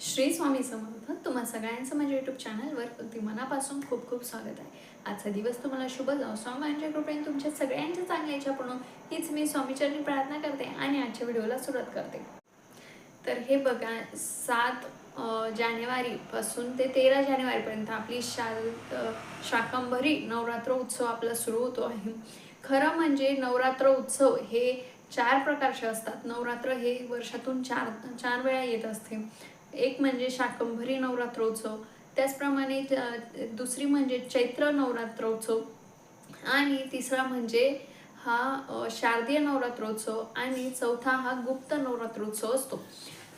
श्री स्वामी समर्थ तुम्हा सगळ्यांचं माझ्या युट्यूब चॅनलवर अगदी मनापासून खूप खूप स्वागत आहे. आजचा दिवस तुम्हाला शुभ जाऊ स्वामींच्या कृपेने तुमच्या सगळ्यांच्या चांगल्या इच्छा पूर्ण हीच मी स्वामीचरणी प्रार्थना करते आणि आजच्या व्हिडिओला सुरुवात करते. तर हे बघा सात जानेवारीपासून ते तेरा जानेवारीपर्यंत आपली शा शाकंभरी नवरात्र उत्सव आपला सुरू होतो आहे. खरं म्हणजे नवरात्र उत्सव हे चार प्रकारचे असतात. नवरात्र हे वर्षातून चार चार वेळा येत असते. एक म्हणजे शाकंभरी नवरात्रोत्सव त्याचप्रमाणे दुसरी म्हणजे चैत्र नवरात्रोत्सव आणि तिसरा म्हणजे हा शारदीय नवरात्रोत्सव आणि चौथा हा गुप्त नवरात्रोत्सव असतो.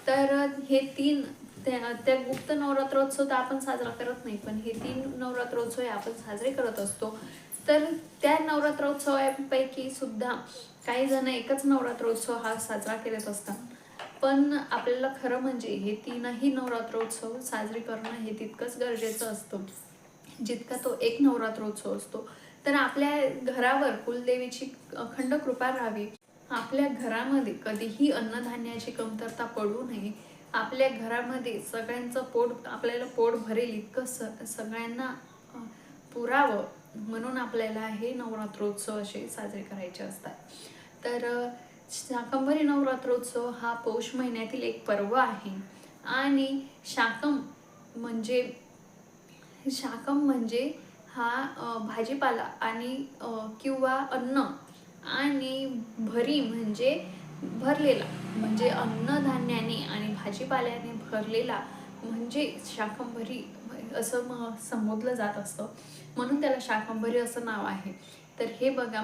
तर हे तीन त्या त्या गुप्त नवरात्रोत्सव तर आपण साजरा करत नाही पण हे तीन नवरात्रोत्सव हे आपण साजरे करत असतो. तर त्या नवरात्रोत्सवापैकी सुद्धा काही जण एकच नवरात्रोत्सव हा साजरा करत असतात. पण आपल्याला खरं म्हणजे हे तीनही नवरात्रोत्सव साजरे करणं हे तितकंच गरजेचं असतं. जितका तो एक नवरात्रोत्सव असतो. तर आपल्या घरावर कुलदेवीची अखंड कृपा राहावी. आपल्या घरामध्ये कधीही अन्नधान्याची कमतरता पडू नये. आपल्या घरामध्ये सगळ्यांचं पोट आपल्याला पोट भरेल इतकं स सगळ्यांना पुरावं म्हणून आपल्याला हे नवरात्रोत्सव असे साजरे करायचे असतात. तर शाकंभरी नवरात्रोत्सव हा पौष महिन्यातील एक पर्व आहे. आणि शाकम म्हणजे शाकम म्हणजे हा भाजीपाला आणि किंवा अन्न आणि भरी म्हणजे भरलेला म्हणजे अन्नधान्याने आणि भाजीपाल्याने भरलेला म्हणजे शाकंभरी असं म संबोधलं जात असतं. म्हणून त्याला शाकंभरी असं नाव आहे. तर हे बघा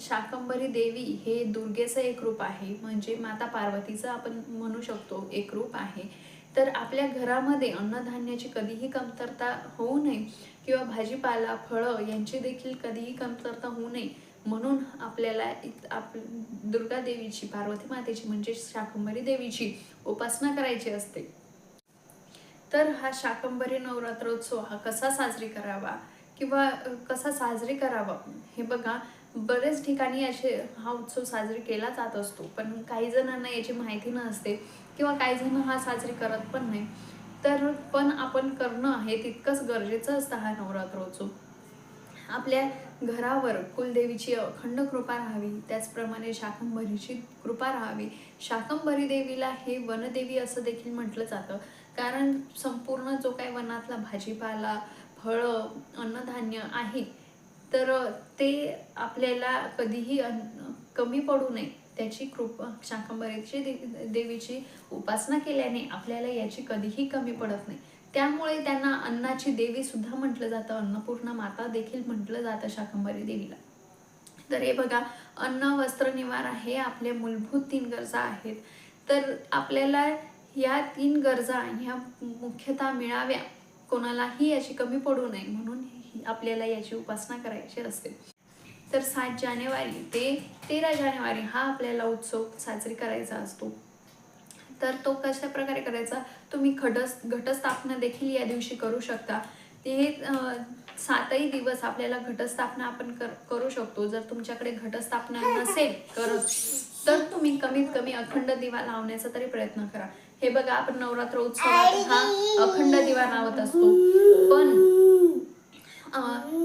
शाकंभरी देवी हे दुर्गेचं एक रूप आहे म्हणजे माता पार्वतीचं आपण म्हणू शकतो एक रूप आहे. तर आपल्या घरामध्ये अन्नधान्याची कधीही कमतरता होऊ नये किंवा भाजीपाला फळं यांची देखील कधीही कमतरता होऊ नये म्हणून आपल्याला आप दुर्गा देवीची पार्वती मातेची म्हणजे शाकंभरी देवीची उपासना करायची असते. तर हा शाकंभरी नवरात्रोत्सव हा कसा साजरी करावा? किंवा कसा साजरे करावा? हे बघा बरेच ठिकाणी असे हा उत्सव साजरी केला जात असतो पण काही जणांना याची माहिती नसते किंवा काही जण हा साजरी करत पण नाही. तर पण आपण करणं हे तितकंच गरजेचं असतं हा नवरात्रोत्सव. आपल्या घरावर कुलदेवीची अखंड कृपा राहावी त्याचप्रमाणे शाकंभरीची कृपा राहावी. शाकंभरी देवीला हे वनदेवी असं देखील म्हटलं जातं. कारण संपूर्ण जो काही वनातला भाजीपाला फळं अन्नधान्य आहे तर ते आपल्याला कधीही अन्न कमी पडू नये. त्याची कृपा शाकंबरीची दे- देवीची उपासना केल्याने आपल्याला याची कधीही कमी पडत नाही. त्यामुळे त्यांना अन्नाची देवी सुद्धा म्हटलं जातं. अन्नपूर्णा माता देखील म्हटलं जातं शाकंभरी देवीला. तर हे बघा अन्न वस्त्र निवारा हे आपले मूलभूत तीन गरजा आहेत. तर आपल्याला या तीन गरजा ह्या मुख्यतः मिळाव्या. कोणालाही याची कमी पडू नये म्हणून ही- आपल्याला याची उपासना करायची असते. तर सात जानेवारी ते तेरा जानेवारी हा आपल्याला उत्सव साजरी करायचा असतो. तर तो कशा प्रकारे करायचा? तुम्ही खडस घटस्थापना देखील या दिवशी करू शकता. हे सातही दिवस आपल्याला घटस्थापना आपण कर करू शकतो. जर तुमच्याकडे घटस्थापना नसेल करत तर तुम्ही कमीत कमी अखंड दिवा लावण्याचा तरी प्रयत्न करा. हे बघा आपण नवरात्र उत्सवात हा अखंड दिवा लावत असतो. पण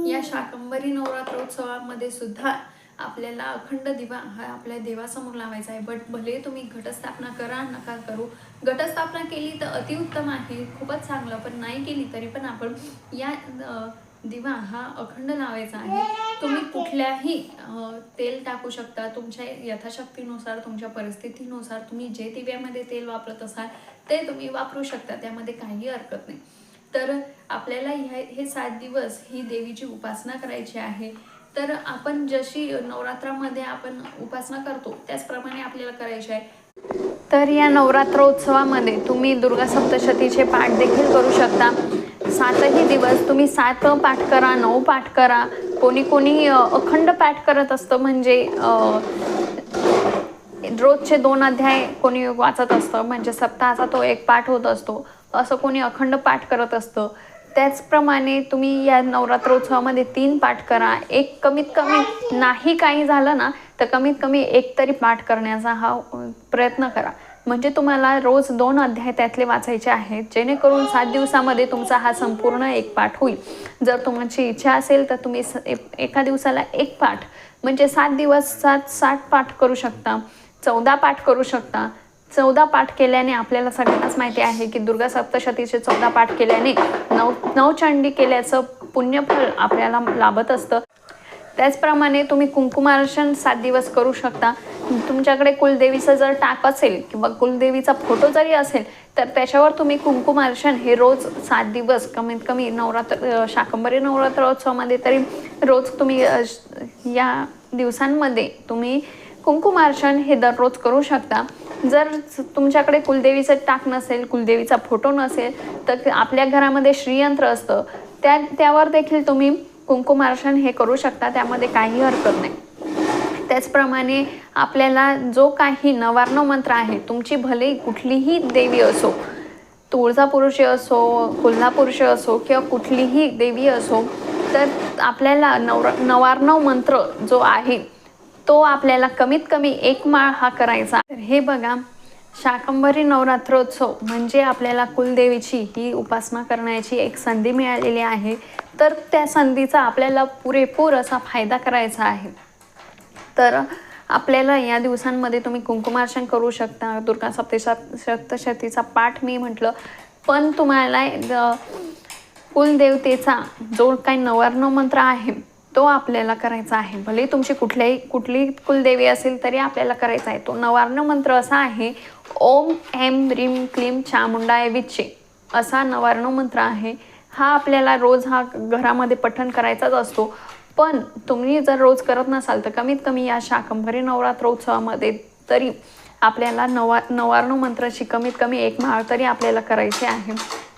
या शाकंभरी नवरात्रोत्सवामध्ये सुद्धा आपल्याला अखंड दिवा हा आपल्या देवासमोर लावायचा आहे. बट भले तुम्ही घटस्थापना करा नका करू. घटस्थापना केली तर अतिउत्तम आहे खूपच चांगलं. पण नाही केली तरी पण आपण या दिवा हा अखंड लावायचा आहे. तुम्ही कुठल्याही तेल टाकू शकता. तुमच्या यथाशक्तीनुसार तुमच्या परिस्थितीनुसार तुम्ही जे दिव्यामध्ये तेल वापरत असाल ते तुम्ही वापरू शकता. त्यामध्ये काही हरकत नाही. तर आपल्याला ह्या हे सात दिवस ही देवीची उपासना करायची आहे. तर आपण जशी नवरात्रामध्ये आपण उपासना करतो त्याचप्रमाणे आपल्याला करायची आहे. तर या नवरात्रोत्सवामध्ये तुम्ही दुर्गा सप्तशतीचे पाठ देखील करू शकता. सातही दिवस तुम्ही सात पाठ करा नऊ पाठ करा. कोणी कोणी अखंड पाठ करत असतं म्हणजे रोजचे दोन अध्याय कोणी वाचत असतं म्हणजे सप्ताहाचा तो एक पाठ होत असतो. असं कोणी अखंड पाठ करत असतं. त्याचप्रमाणे तुम्ही या नवरात्रोत्सवामध्ये तीन पाठ करा. एक कमीत कमी नाही काही झालं ना तर कमीत कमी एक तरी पाठ करण्याचा हा प्रयत्न करा. म्हणजे तुम्हाला रोज दोन अध्याय त्यातले वाचायचे आहेत जेणेकरून सात दिवसामध्ये तुमचा हा संपूर्ण एक पाठ होईल. जर तुमची इच्छा असेल तर तुम्ही स- एका दिवसाला एक पाठ म्हणजे सात दिवस सात साठ पाठ करू शकता चौदा पाठ करू शकता. चौदा पाठ केल्याने आपल्याला सगळ्यांनाच माहिती आहे की दुर्गा सप्तशतीचे चौदा पाठ केल्याने नव नवचंडी केल्याचं पुण्यफळ आपल्याला लाभत असतं. त्याचप्रमाणे तुम्ही कुंकुमार्चन सात दिवस करू शकता. तुमच्याकडे कुलदेवीचं जर टाक असेल किंवा कुलदेवीचा फोटो जरी असेल तर त्याच्यावर तुम्ही कुंकुमार्चन हे रोज सात दिवस कमीत कमी नवरात्र शाकंबरी शाकंभरी नवरात्रोत्सवामध्ये तरी रोज तुम्ही या दिवसांमध्ये तुम्ही कुंकुमार्चन हे दररोज करू शकता. जर तुमच्याकडे कुलदेवीचं टाक नसेल कुलदेवीचा फोटो नसेल तर आपल्या घरामध्ये श्रीयंत्र असतं. त्या त्यावर देखील तुम्ही कुंकुमार्चन हे करू शकता. त्यामध्ये काही हरकत नाही. त्याचप्रमाणे आपल्याला जो काही नवारणव मंत्र आहे तुमची भले कुठलीही देवी असो तुळजापुरुषी असो कोल्हापुरुषी असो किंवा कुठलीही देवी असो तर आपल्याला नवर नवारणव मंत्र जो आहे तो आपल्याला कमीत कमी एक माळ हा करायचा. हे बघा शाकंभरी नवरात्रोत्सव म्हणजे आपल्याला कुलदेवीची ही उपासना करण्याची एक संधी मिळालेली आहे. तर त्या संधीचा आपल्याला पुरेपूर असा फायदा करायचा आहे. तर आपल्याला या दिवसांमध्ये तुम्ही कुंकुमार्चन करू शकता दुर्गा सप्तशा सप्तशतीचा पाठ मी म्हटलं. पण तुम्हाला कुलदेवतेचा जो काही नवार्णव मंत्र आहे तो आपल्याला करायचा आहे. भले तुमची कुठल्याही कुठलीही कुलदेवी असेल तरी आपल्याला करायचा आहे. तो नवार्णव मंत्र असा आहे ओम एम रीम क्लीम चामुंडाय विचे असा नवार्णव मंत्र आहे. हा आपल्याला रोज हा घरामध्ये पठण करायचाच असतो. पण तुम्ही जर रोज करत नसाल तर कमीत कमी या शाकंभरी नवरात्र उत्सवामध्ये तरी आपल्याला नवा नवारणू मंत्राची कमीत कमी एक माळ तरी आपल्याला करायची आहे.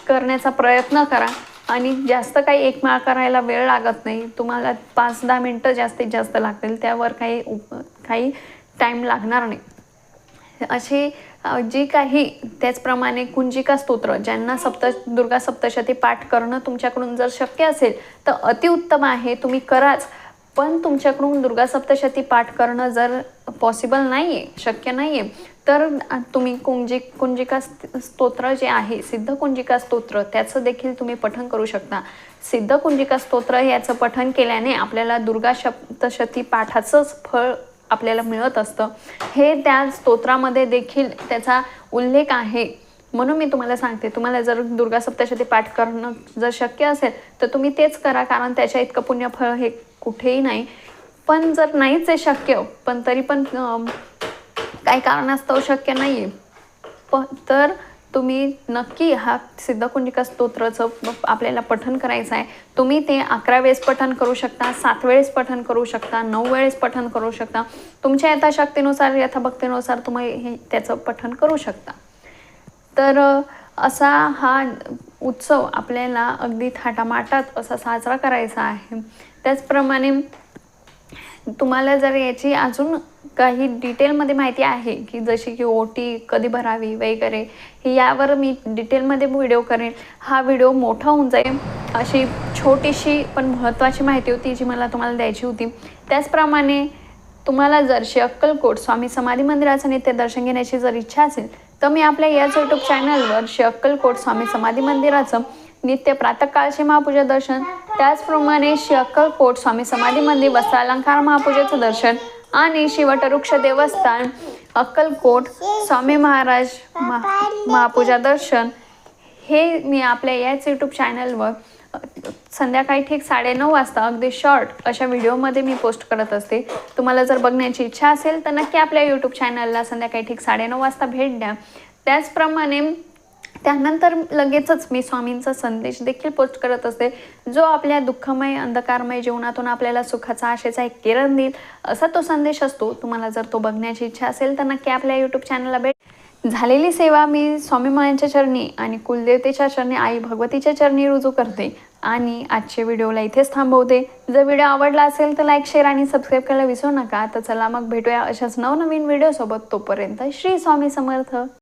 करण्याचा प्रयत्न करा. आणि जास्त काही एक माळ करायला वेळ लागत नाही. तुम्हाला पाच दहा मिनटं जास्तीत जास्त लागतील. त्यावर काही उप काही टाईम लागणार नाही. अशी जी काही त्याचप्रमाणे कुंजिका स्तोत्र ज्यांना सप्त दुर्गा सप्तशती पाठ करणं तुमच्याकडून जर शक्य असेल तर अतिउत्तम आहे. तुम्ही कराच. पण तुमच्याकडून दुर्गा सप्तशती पाठ करणं जर पॉसिबल नाही आहे शक्य नाही आहे तर तुम्ही कुंजी कुंजिका स्त- स्तोत्र जे आहे सिद्ध कुंजिका स्तोत्र त्याचं देखील तुम्ही पठन करू शकता. सिद्ध कुंजिका स्तोत्र याचं पठन केल्याने आपल्याला दुर्गा सप्तशती पाठाचंच फळ आपल्याला मिळत असतं. हे त्या स्तोत्रामध्ये देखील त्याचा उल्लेख आहे. म्हणून मी तुम्हाला सांगते तुम्हाला जर दुर्गा सप्तशती पाठ करणं जर शक्य असेल तर तुम्ही तेच करा कारण त्याच्या इतकं पुण्यफळ हे कुठेही नाही. पण जर नाहीच आहे शक्य पण तरी पण काही कारणास्तव शक्य नाही आहे प तर तुम्ही नक्की हा सिद्धकुंजिका स्तोत्राचं आपल्याला पठन करायचं आहे. तुम्ही ते अकरा वेळेस पठन करू शकता सात वेळेस पठन करू शकता नऊ वेळेस पठन करू शकता. तुमच्या यथाशक्तीनुसार यथाभक्तीनुसार तुम्ही हे त्याचं पठन करू शकता. तर असा हा उत्सव आपल्याला अगदी थाटामाटात असा साजरा करायचा आहे. त्याचप्रमाणे तुम्हाला जर याची अजून काही डिटेलमध्ये माहिती आहे की जशी की ओटी कधी भरावी वगैरे यावर मी डिटेलमध्ये व्हिडिओ करेन. हा व्हिडिओ मोठा होऊन जाईल. अशी छोटीशी पण महत्त्वाची माहिती होती जी मला तुम्हाला द्यायची होती. त्याचप्रमाणे तुम्हाला जर श्री अक्कलकोट स्वामी समाधी मंदिराचं नित्य दर्शन घेण्याची जर इच्छा असेल तर मी आपल्या याच यूट्यूब चॅनलवर श्री अक्कलकोट स्वामी समाधी मंदिराचं नित्य प्रातःकाळचे महापूजा दर्शन त्याचप्रमाणे श्री अक्कलकोट स्वामी समाधी मंदिर वस्त्रालंकार महापूजेचं दर्शन आणि शिवटवृक्ष देवस्थान अक्कलकोट स्वामी महाराज महा महापूजा दर्शन. हे मी आपल्या याच यूट्यूब चॅनलवर संध्याकाळी ठीक साडेनऊ वाजता अगदी शॉर्ट अशा व्हिडिओमध्ये मी पोस्ट करत असते. तुम्हाला जर बघण्याची इच्छा असेल तर नक्की आपल्या यूट्यूब चॅनलला संध्याकाळी ठीक साडेनऊ वाजता भेट द्या. त्याचप्रमाणे त्यानंतर लगेचच मी स्वामींचा संदेश देखील पोस्ट करत असते. जो आपल्या दुःखमय अंधकारमय जीवनातून आपल्याला सुखाचा आशेचा एक किरण देईल असा तो संदेश असतो. तुम्हाला जर तो बघण्याची इच्छा असेल तर नक्की आपल्या यूट्यूब चॅनलला भेट. झालेली सेवा मी स्वामी मायांच्या चरणी आणि कुलदेवतेच्या चरणी आई भगवतीच्या चरणी रुजू करते आणि आजच्या व्हिडिओला इथेच थांबवते. जर व्हिडिओ आवडला असेल तर लाईक शेअर आणि सबस्क्राईब करायला विसरू नका. तर चला मग भेटूया अशाच नवनवीन व्हिडिओसोबत. तोपर्यंत श्री स्वामी समर्थ.